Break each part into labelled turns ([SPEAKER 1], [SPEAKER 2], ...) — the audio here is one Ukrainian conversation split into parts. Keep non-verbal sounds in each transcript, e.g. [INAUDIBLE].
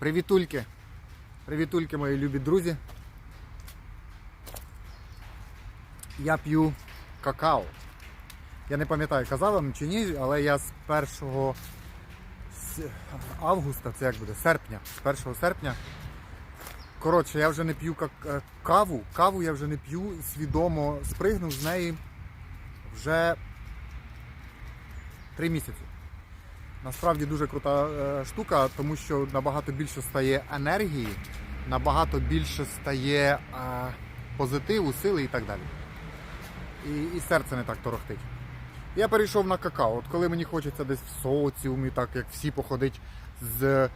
[SPEAKER 1] Привітульки! Привітульки, мої любі друзі. Я п'ю какао. Я не пам'ятаю, казав вам чи ні, але я з 1 августа, це як буде, серпня, з 1 серпня. Коротше, я вже не п'ю как- е, каву. Каву я вже не п'ю, свідомо спригнув з неї вже 3 місяці. Насправді дуже крута е, штука, тому що набагато більше стає енергії, набагато більше стає е, позитиву, сили і так далі. І, і серце не так торохтить. Я перейшов на какао. От коли мені хочеться десь в соціумі, так як всі походить з, е,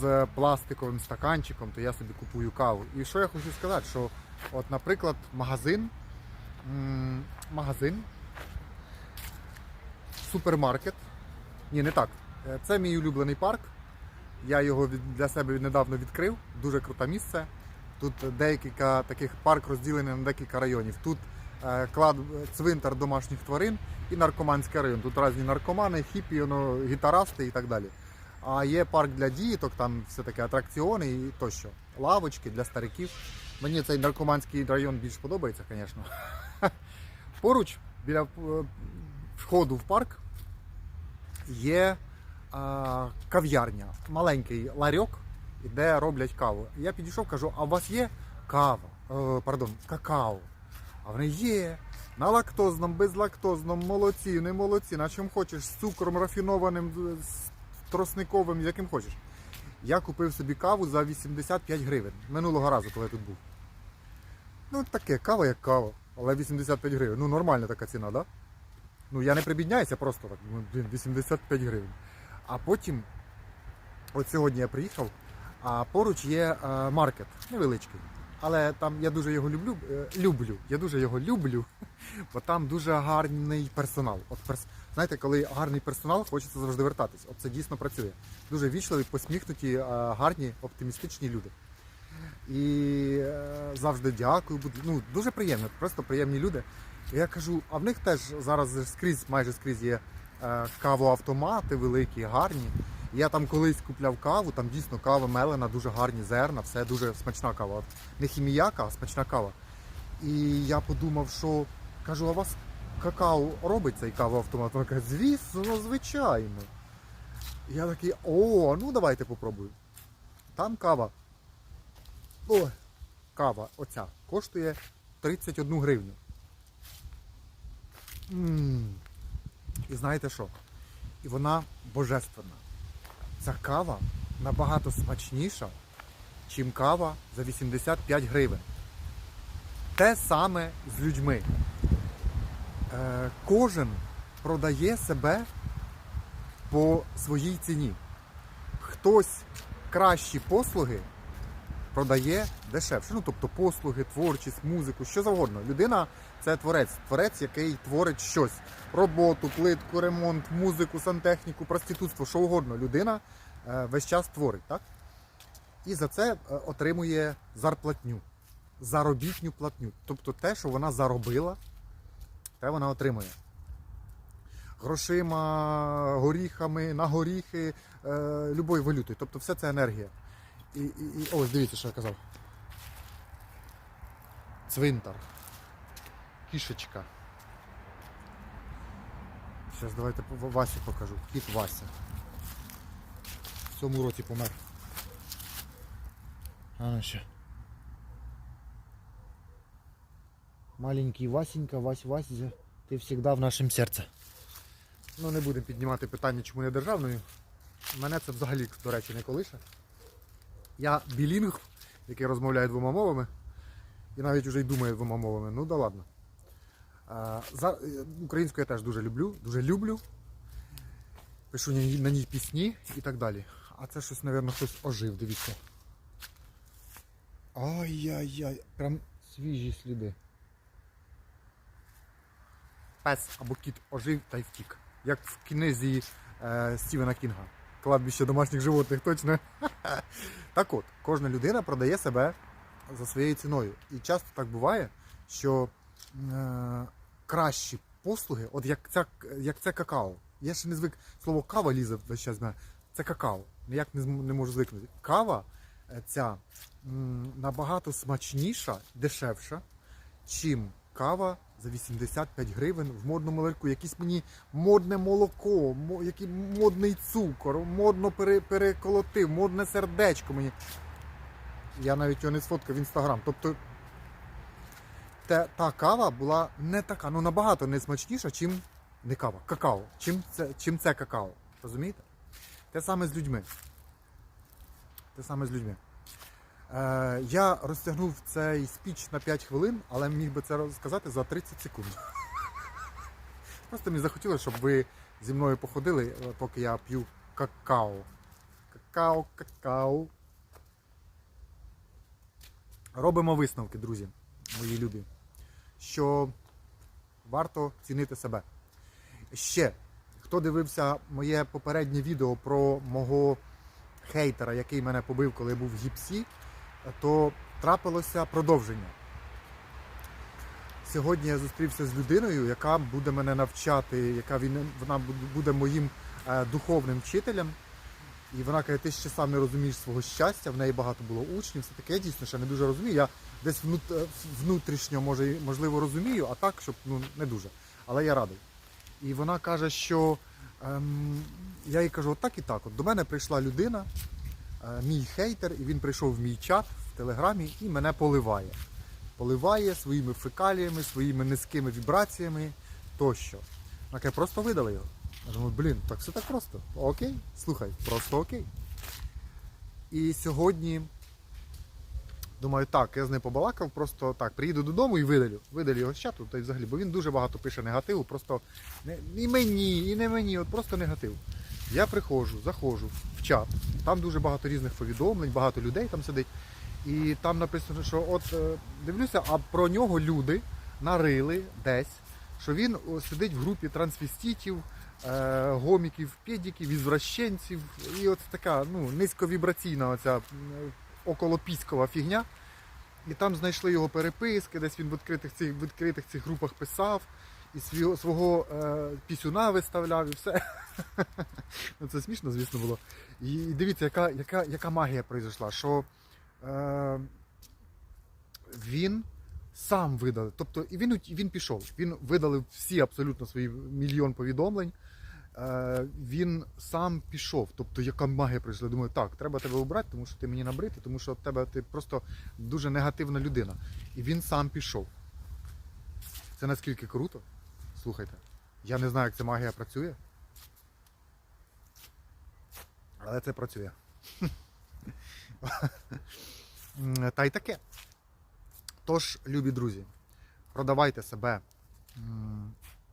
[SPEAKER 1] з пластиковим стаканчиком, то я собі купую каву. І що я хочу сказати, що, от, наприклад, магазин, магазин, супермаркет. Ні, не так. Е, Це мій улюблений парк. Я його для себе недавно відкрив. Дуже круте місце. Тут декілька таких парк розділений на декілька районів. Тут е, клад цвинтар домашніх тварин і наркоманський район. Тут різні наркомани, хіпі, ну, гітарасти і так далі. А є парк для діток, там все таке атракціони і тощо. Лавочки для стариків. Мені цей наркоманський район більш подобається, звісно. [LAUGHS] Поруч біля е, входу в парк є а, кав'ярня, маленький ларьок, де роблять каву. Я підійшов, кажу, а у вас є кава? Е, пардон, какао. А вони є. На лактозному, безлактозному, молодці, не молодці, на чому хочеш, з цукром рафінованим, з тросниковим, яким хочеш. Я купив собі каву за 85 гривень минулого разу, коли я тут був. Ну, таке, кава як кава, але 85 гривень. Ну, нормальна така ціна, так? Да? Ну, я не прибідняюся просто так. Ну, блін, 85 гривень. А потім, от сьогодні я приїхав, а поруч є е, маркет невеличкий. Але там я дуже його люблю. е, люблю. Я дуже його люблю, [LAUGHS] бо там дуже гарний персонал. От перс... Знаєте, коли гарний персонал, хочеться завжди вертатись. От це дійсно працює. Дуже вічливі, посміхнуті, е, гарні, оптимістичні люди. І завжди дякую. Ну, дуже приємно, просто приємні люди. І я кажу, а в них теж зараз скрізь, майже скрізь є е, кавоавтомати великі, гарні. Я там колись купляв каву, там дійсно кава мелена, дуже гарні зерна, все дуже смачна кава. Не хіміяка, а смачна кава. І я подумав, що кажу, а у вас какао робить цей кавоавтомат? Вона каже, звісно, звичайно. Я такий, о, ну давайте попробую. Там кава. О, кава оця коштує 31 гривню. м І знаєте що? І вона божественна. Ця кава набагато смачніша, чим кава за 85 гривень. Те саме з людьми. Е, кожен продає себе по своїй ціні. Хтось кращі послуги продає дешевше. Ну, тобто послуги, творчість, музику, що завгодно. Людина це творець, творець, який творить щось. Роботу, плитку, ремонт, музику, сантехніку, проститутство, що угодно. Людина е, весь час творить, так? І за це е, отримує зарплатню, заробітню платню. Тобто те, що вона заробила, те вона отримує. Грошима, горіхами, на горіхи, е, любою валютою. Тобто все це енергія. І, і, і ось дивіться, що я казав. Цвинтар. Кішечка. Зараз давайте Васі покажу. Кіт Вася. В цьому році помер. А ну ще. Маленький Васенька, Вась Вася, ти завжди в нашому серці. Ну не будемо піднімати питання, чому не державною. Мене це взагалі, до речі, не колише. Я білінг, який розмовляє двома мовами, і навіть вже й думає двома мовами. Ну да ладно. За, українську я теж дуже люблю, дуже люблю. Пишу на ній, пісні і так далі. А це щось, мабуть, хтось ожив, дивіться. Ай-яй-яй, прям свіжі сліди. Пес або кіт ожив та й втік. Як в книзі е, Стівена Кінга. Кладбище домашніх животних, точно. [LAUGHS] Так от, кожна людина продає себе за своєю ціною. І часто так буває, що е, кращі послуги, от як, ця, як це какао. Я ще не звик слово кава лізе весь час. Це какао. ніяк не, не можу звикнути. Кава е, ця набагато смачніша, дешевша, чим кава за 85 гривень в модному ларьку. Якесь мені модне молоко, модний цукор, модно пере, переколотив, модне сердечко мені. Я навіть його не сфоткав в інстаграм. Тобто та, та кава була не така, ну набагато не смачніша, чим не кава, какао. Чим це, чим це какао. Розумієте? Те саме з людьми. Те саме з людьми. Е, я розтягнув цей спіч на 5 хвилин, але міг би це розказати за 30 секунд. [LAUGHS] Просто мені захотілося, щоб ви зі мною походили, е, поки я п'ю какао. Какао, какао. Робимо висновки, друзі, мої любі, що варто цінити себе. Ще, хто дивився моє попереднє відео про мого хейтера, який мене побив, коли я був в гіпсі, то трапилося продовження. Сьогодні я зустрівся з людиною, яка буде мене навчати, яка він, вона буде- моїм е, духовним вчителем. І вона каже, ти ще сам не розумієш свого щастя, в неї багато було учнів, все таке я дійсно ще не дуже розумію. Я десь е, внутрішньо може, можливо розумію, а так, щоб ну, не дуже. Але я радий. І вона каже, що ем, я їй кажу, отак і так. От до мене прийшла людина, мій хейтер, і він прийшов в мій чат в телеграмі і мене поливає. Поливає своїми фекаліями, своїми низькими вібраціями тощо. Вона каже, просто видали його. Я думаю, блін, так все так просто. Окей, слухай, просто окей. І сьогодні, думаю, так, я з ним побалакав, просто так, приїду додому і видалю. Видалю його з чату, та й взагалі, бо він дуже багато пише негативу, просто не, і мені, і не мені, от просто негатив. Я приходжу, заходжу в чат, там дуже багато різних повідомлень, багато людей там сидить. І там написано, що от е, дивлюся, а про нього люди нарили десь, що він сидить в групі трансвеститів, е, гоміків, педіків, ізвращенців. І от така ну, низьковібраційна оця околопіськова фігня. І там знайшли його переписки, десь він в відкритих цих, в відкритих цих групах писав, і свого, свого е, пісюна виставляв, і все. [LAUGHS] Ну, Це смішно, звісно, було. І, дивіться, яка, яка, яка магія пройшла, що е, він сам видалив. Тобто і він, він пішов. Він видалив всі абсолютно свої мільйон повідомлень. Е, він сам пішов. Тобто, яка магія прийшла. Думаю, так, треба тебе обрати, тому що ти мені набрити, тому що в тебе ти просто дуже негативна людина. І він сам пішов. Це наскільки круто. Слухайте, я не знаю, як ця магія працює. Але це працює. Та й таке. Тож, любі друзі, продавайте себе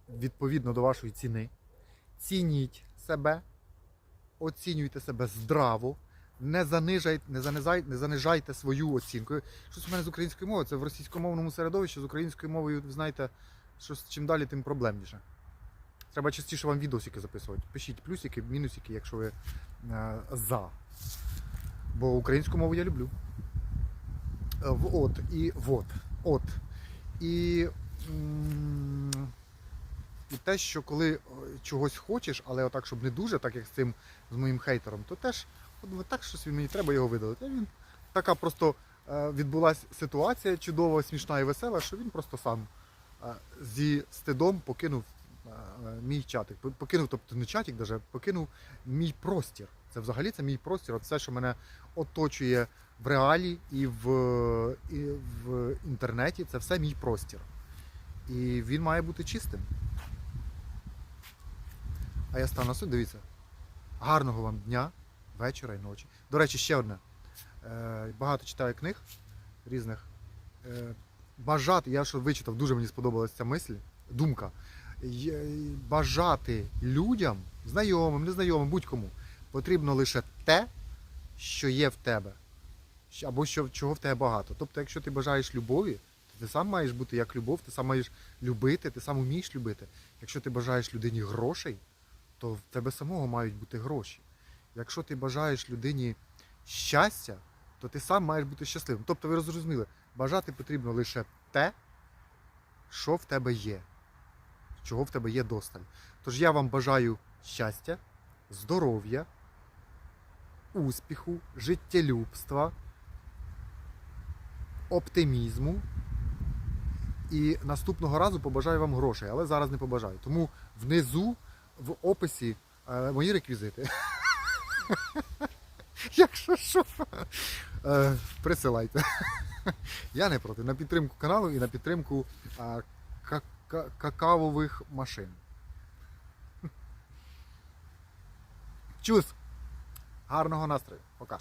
[SPEAKER 1] відповідно до вашої ціни. Цініть себе, оцінюйте себе здраво, не занижайте, не занижайте, не занижайте свою оцінку. Щось у мене з українською мовою, це в російськомовному середовищі з українською мовою, знаєте, що чим далі, тим проблемніше. Треба частіше вам відосики записувати. Пишіть плюсики, мінусики, якщо ви е, за. Бо українську мову я люблю. Е, в- От і вот. От. І, і те, що коли е, чогось хочеш, але отак, щоб не дуже, так як з цим з моїм хейтером, то теж от, так щось він мені треба його видалити. Він така просто е, відбулася ситуація чудова, смішна і весела, що він просто сам зі стидом покинув е, мій чатик. Покинув, тобто не чатик, даже, покинув мій простір. Це взагалі це мій простір, от що мене оточує в реалі і в, і в інтернеті, це все мій простір. І він має бути чистим. А я стану суд, дивіться. Гарного вам дня, вечора і ночі. До речі, ще одне. Е, багато читаю книг різних. Бажати, я що вичитав, дуже мені сподобалася ця мисль, думка. Бажати людям, знайомим, незнайомим, будь-кому, потрібно лише те, що є в тебе. Або що, чого в тебе багато. Тобто, якщо ти бажаєш любові, то ти сам маєш бути як любов, ти сам маєш любити, ти сам вмієш любити. Якщо ти бажаєш людині грошей, то в тебе самого мають бути гроші. Якщо ти бажаєш людині щастя, то ти сам маєш бути щасливим. Тобто, ви зрозуміли, бажати потрібно лише те, що в тебе є, чого в тебе є досталь. Тож я вам бажаю щастя, здоров'я успіху, життєлюбства, оптимізму. І наступного разу побажаю вам грошей, але зараз не побажаю. Тому внизу в описі е, мої реквізити. [LAUGHS] Якщо що, е, присилайте. [LAUGHS] Я не проти. На підтримку каналу і на підтримку а, ка- ка- какавових машин. [LAUGHS] Чус! Гарного настрою. Пока.